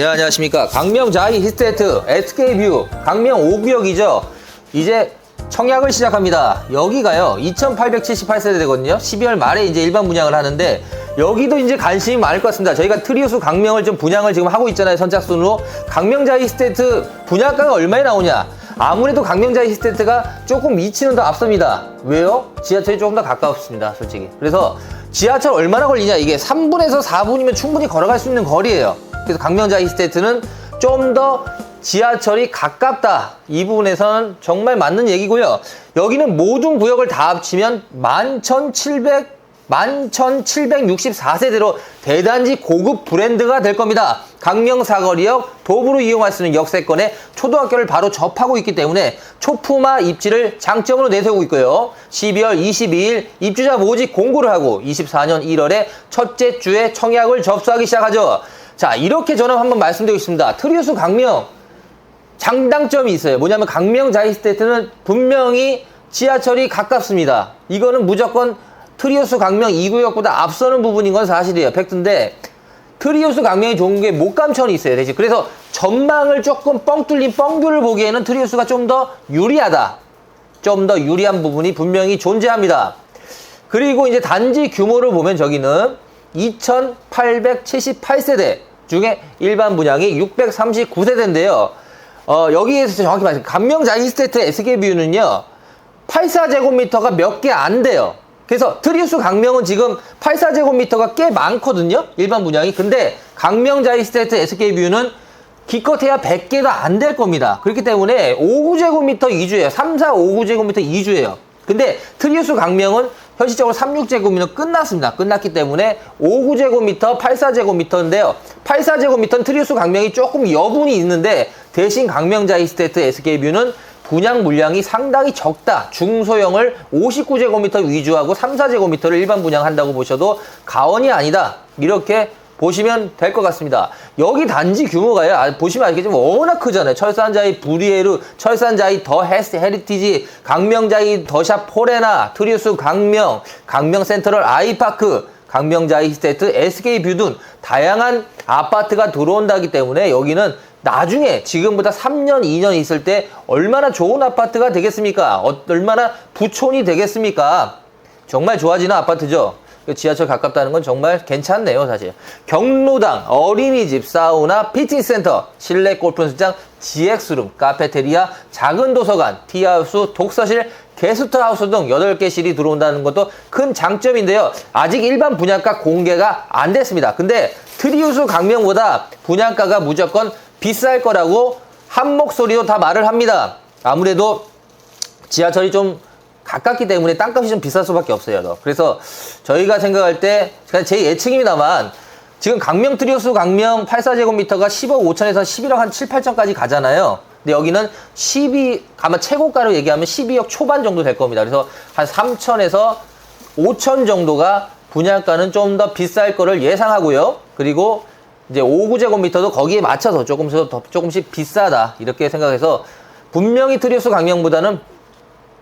네, 안녕하십니까. 강명 자이 히스테트 SK뷰 강명 5구역이죠. 이제 청약을 시작합니다. 여기가요, 2878세대 되거든요. 12월 말에 이제 일반 분양을 하는데, 여기도 이제 관심이 많을 것 같습니다. 저희가 트리우스 강명을 좀 분양을 지금 하고 있잖아요. 선착순으로. 강명 자이 히스테트 분양가가 얼마에 나오냐? 아무래도 강명자 히스테트가 조금 위치는 더 앞섭니다. 왜요? 지하철이 조금 더 가까웠습니다, 솔직히. 그래서 지하철 얼마나 걸리냐? 이게 3분에서 4분이면 충분히 걸어갈 수 있는 거리예요. 그래서 강명자 히스테트는 좀 더 지하철이 가깝다. 이 부분에서는 정말 맞는 얘기고요. 여기는 모든 구역을 다 합치면 11,700 11,764세대로 대단지 고급 브랜드가 될 겁니다. 강명 사거리역 도보로 이용할 수 있는 역세권에 초등학교를 바로 접하고 있기 때문에 초품화 입지를 장점으로 내세우고 있고요. 12월 22일 입주자 모집 공고를 하고 24년 1월에 첫째 주에 청약을 접수하기 시작하죠. 자, 이렇게 저는 한번 말씀드리겠습니다. 트리우스 강명 장단점이 있어요. 뭐냐면 강명 자이스테이트는 분명히 지하철이 가깝습니다. 이거는 무조건 트리우스 강명 2구역보다 앞서는 부분인 건 사실이에요. 팩트인데 트리우스 강명이 좋은 게 목감천이 있어요. 대신 그래서 전망을 조금 뻥 뚫린 뻥뷰를 보기에는 트리우스가 좀 더 유리하다. 좀 더 유리한 부분이 분명히 존재합니다. 그리고 이제 단지 규모를 보면 저기는 2878세대 중에 일반 분양이 639세대인데요. 어, 여기에서 정확히 말씀, 감명자 이스테트 SK뷰는요, 84제곱미터가 몇 개 안 돼요. 그래서 트리우스 강명은 지금 84제곱미터가 꽤 많거든요. 일반 분양이. 근데 강명자 이스테트 SK뷰는 기껏해야 100개도 안 될 겁니다. 그렇기 때문에 59제곱미터 2주예요. 3, 4, 59제곱미터 2주예요. 근데 트리우스 강명은 현실적으로 36제곱미터 끝났습니다. 끝났기 때문에 59제곱미터, 84제곱미터인데요. 84제곱미터는 트리우스 강명이 조금 여분이 있는데 대신 강명자 이스테트 SK뷰는 분양 물량이 상당히 적다. 중소형을 59제곱미터 위주하고 3, 4제곱미터를 일반 분양한다고 보셔도 가언이 아니다. 이렇게 보시면 될 것 같습니다. 여기 단지 규모가요. 아, 보시면 알겠지만 워낙 크잖아요. 철산자이 브리에르, 철산자이 더 헤스 헤리티지, 강명자이 더샵 포레나, 트리우스 강명, 강명 센트럴 아이파크, 강명자이 스테이트, SK뷰 등 다양한 아파트가 들어온다기 때문에 여기는 나중에 지금보다 3년, 2년 있을 때 얼마나 좋은 아파트가 되겠습니까? 어, 얼마나 부촌이 되겠습니까? 정말 좋아지는 아파트죠. 그 지하철 가깝다는 건 정말 괜찮네요, 사실. 경로당, 어린이집, 사우나, 피팅센터, 실내 골프 연습장, GX룸, 카페테리아, 작은 도서관, 티하우스, 독서실, 게스트하우스 등 8개 실이 들어온다는 것도 큰 장점인데요. 아직 일반 분양가 공개가 안 됐습니다. 근데 트리우스 강명보다 분양가가 무조건 비쌀 거라고 한 목소리로 다 말을 합니다. 아무래도 지하철이 좀 가깝기 때문에 땅값이 좀 비쌀 수밖에 없어요. 너. 그래서 저희가 생각할 때, 그냥 제 예측입니다만, 지금 강명 트리우스 강명 84제곱미터가 10억 5천에서 11억 한 7, 8천까지 가잖아요. 근데 여기는 12, 아마 최고가로 얘기하면 12억 초반 정도 될 겁니다. 그래서 한 3천에서 5천 정도가 분양가는 좀 더 비쌀 거를 예상하고요. 그리고 이제 5구제곱미터도 거기에 맞춰서 조금씩 더 조금씩 비싸다 이렇게 생각해서 분명히 트리우스 강명보다는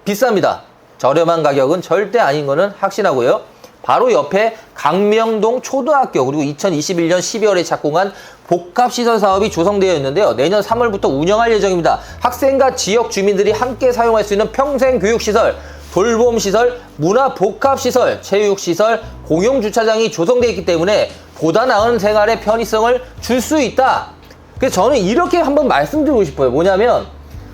비쌉니다. 저렴한 가격은 절대 아닌 거는 확신하고요. 바로 옆에 강명동 초등학교 그리고 2021년 12월에 착공한 복합시설 사업이 조성되어 있는데요. 내년 3월부터 운영할 예정입니다. 학생과 지역 주민들이 함께 사용할 수 있는 평생교육시설, 돌봄시설, 문화복합시설, 체육시설, 공용주차장이 조성되어 있기 때문에 보다 나은 생활의 편의성을 줄 수 있다. 그래서 저는 이렇게 한번 말씀드리고 싶어요. 뭐냐면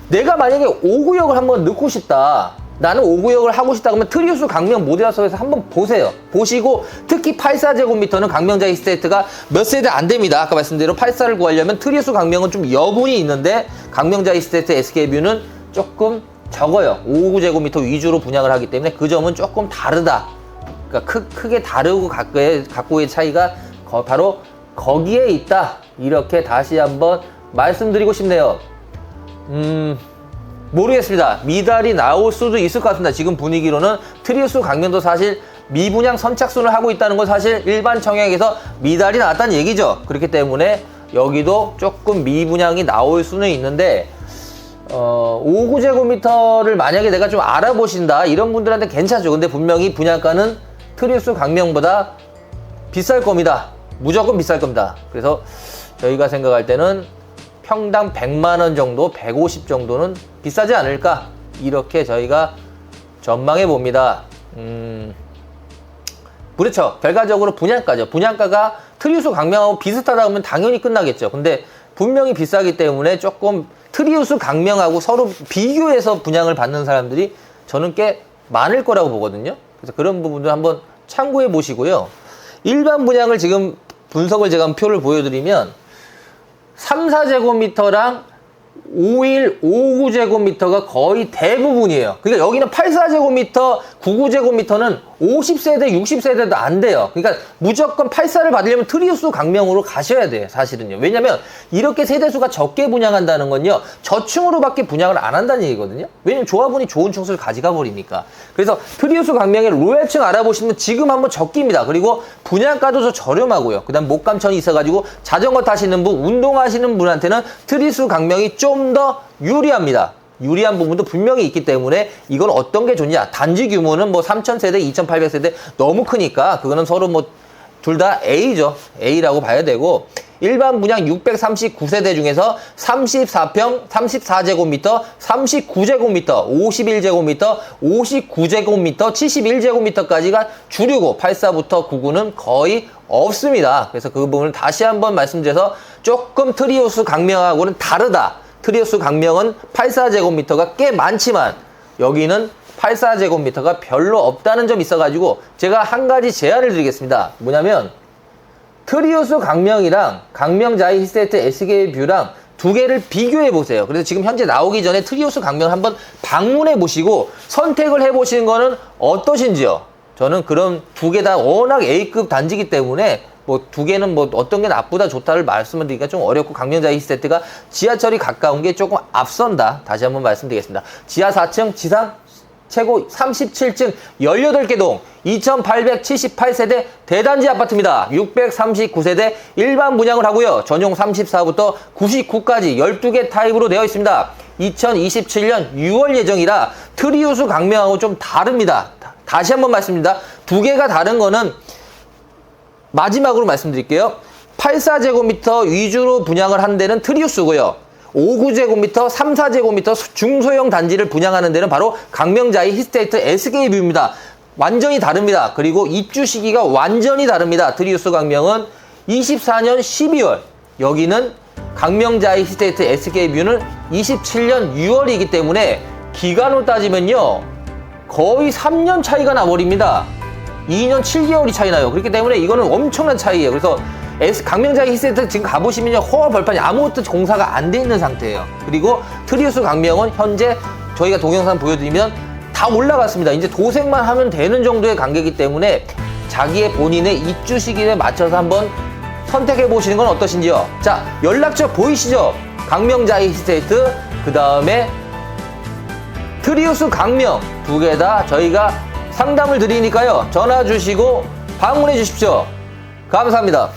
내가 만약에 5구역을 한번 넣고 싶다. 나는 5구역을 하고 싶다 그러면 트리우스 강명 모델하우스에서 한번 보세요. 보시고 특히 84제곱미터는 강명자 이스테이트가 몇 세대 안 됩니다. 아까 말씀대로 84를 구하려면 트리우스 강명은 좀 여분이 있는데 강명자 이스테이트 SK뷰는 조금 적어요. 59제곱미터 위주로 분양을 하기 때문에 그 점은 조금 다르다. 그러니까 크, 크게 다르고 각고의, 각고의 차이가 거- 바로 거기에 있다. 이렇게 다시 한번 말씀드리고 싶네요. 음, 모르겠습니다. 미달이 나올 수도 있을 것 같습니다. 지금 분위기로는 트리우스 강명도 사실 미분양 선착순을 하고 있다는 건 사실 일반 청약에서 미달이 나왔다는 얘기죠. 그렇기 때문에 여기도 조금 미분양이 나올 수는 있는데 어, 59제곱미터를 만약에 내가 좀 알아보신다 이런 분들한테 괜찮죠. 근데 분명히 분양가는 트리우스 강명보다 비쌀 겁니다. 무조건 비쌀 겁니다. 그래서 저희가 생각할 때는 평당 100만 원 정도, 150 정도는 비싸지 않을까 이렇게 저희가 전망해 봅니다. 음, 그렇죠. 결과적으로 분양가죠. 분양가가 트리우스 강명하고 비슷하다 보면 당연히 끝나겠죠. 근데 분명히 비싸기 때문에 조금 트리우스 강명하고 서로 비교해서 분양을 받는 사람들이 저는 꽤 많을 거라고 보거든요. 그래서 그런 부분도 한번 참고해 보시고요. 일반 분양을 지금 분석을 제가 표를 보여드리면 3, 4제곱미터랑 5일 59제곱미터가 거의 대부분이에요. 그러니까 여기는 84제곱미터, 99제곱미터는 50세대, 60세대도 안 돼요. 그러니까 무조건 84를 받으려면 트리우스 강명으로 가셔야 돼요. 사실은요. 왜냐면 이렇게 세대수가 적게 분양한다는 건요. 저층으로밖에 분양을 안 한다는 얘기거든요. 왜냐면 조합원이 좋은 층수를 가져가 버리니까. 그래서 트리우스 강명의 로얄층 알아보시면 지금 한번 적깁니다. 그리고 분양가도 더 저렴하고요. 그 다음 목감천이 있어가지고 자전거 타시는 분, 운동하시는 분한테는 트리우스 강명이 좀 더 유리합니다. 유리한 부분도 분명히 있기 때문에 이건 어떤 게 좋냐. 단지 규모는 뭐 3,000세대, 2,800세대 너무 크니까 그거는 서로 뭐 둘 다 A죠. A라고 봐야 되고 일반 분양 639세대 중에서 34평, 34제곱미터, 39제곱미터, 51제곱미터, 59제곱미터, 71제곱미터까지가 주류고 84부터 99는 거의 없습니다. 그래서 그 부분을 다시 한번 말씀드려서 조금 트리오스 강명하고는 다르다. 트리오스 강명은 84제곱미터가 꽤 많지만 여기는 84제곱미터가 별로 없다는 점이 있어가지고 제가 한 가지 제안을 드리겠습니다. 뭐냐면 트리우스 강명이랑 강명 자이 히스테트 SK 뷰랑 두 개를 비교해 보세요. 그래서 지금 현재 나오기 전에 트리우스 강명 한번 방문해 보시고 선택을 해 보시는 거는 어떠신지요? 저는 그런 두 개 다 워낙 A급 단지기 때문에 뭐 두 개는 뭐 어떤 게 나쁘다 좋다를 말씀을 드리기가 좀 어렵고 강명자이 히스테트가 지하철이 가까운 게 조금 앞선다. 다시 한번 말씀드리겠습니다. 지하 4층, 지상 최고 37층 18개 동 2878세대 대단지 아파트입니다. 639세대 일반 분양을 하고요. 전용 34부터 99까지 12개 타입으로 되어 있습니다. 2027년 6월 예정이라 트리우스 강명하고 좀 다릅니다. 다- 다시 한번 말씀드립니다. 두 개가 다른 거는 마지막으로 말씀드릴게요. 84제곱미터 위주로 분양을 한 데는 트리우스고요. 59제곱미터, 3, 4제곱미터 중소형 단지를 분양하는 데는 바로 강명자이 히스테이트 SK뷰입니다. 완전히 다릅니다. 그리고 입주 시기가 완전히 다릅니다. 트리우스 강명은 24년 12월, 여기는 강명자이 히스테이트 SK뷰는 27년 6월이기 때문에 기간으로 따지면요. 거의 3년 차이가 나버립니다. 2년 7개월이 차이 나요. 그렇기 때문에 이거는 엄청난 차이예요. 그래서 S 강명자의 히센터 지금 가보시면요. 허허 벌판이 아무것도 공사가 안 돼 있는 상태예요. 그리고 트리우스 강명은 현재 저희가 동영상 보여드리면 다 올라갔습니다. 이제 도색만 하면 되는 정도의 관계이기 때문에 자기의 본인의 입주 시기에 맞춰서 한번 선택해 보시는 건 어떠신지요? 자, 연락처 보이시죠? 강명자이 히스테이트, 그 다음에 트리우스 강명 두 개 다 저희가 상담을 드리니까요. 전화 주시고 방문해 주십시오. 감사합니다.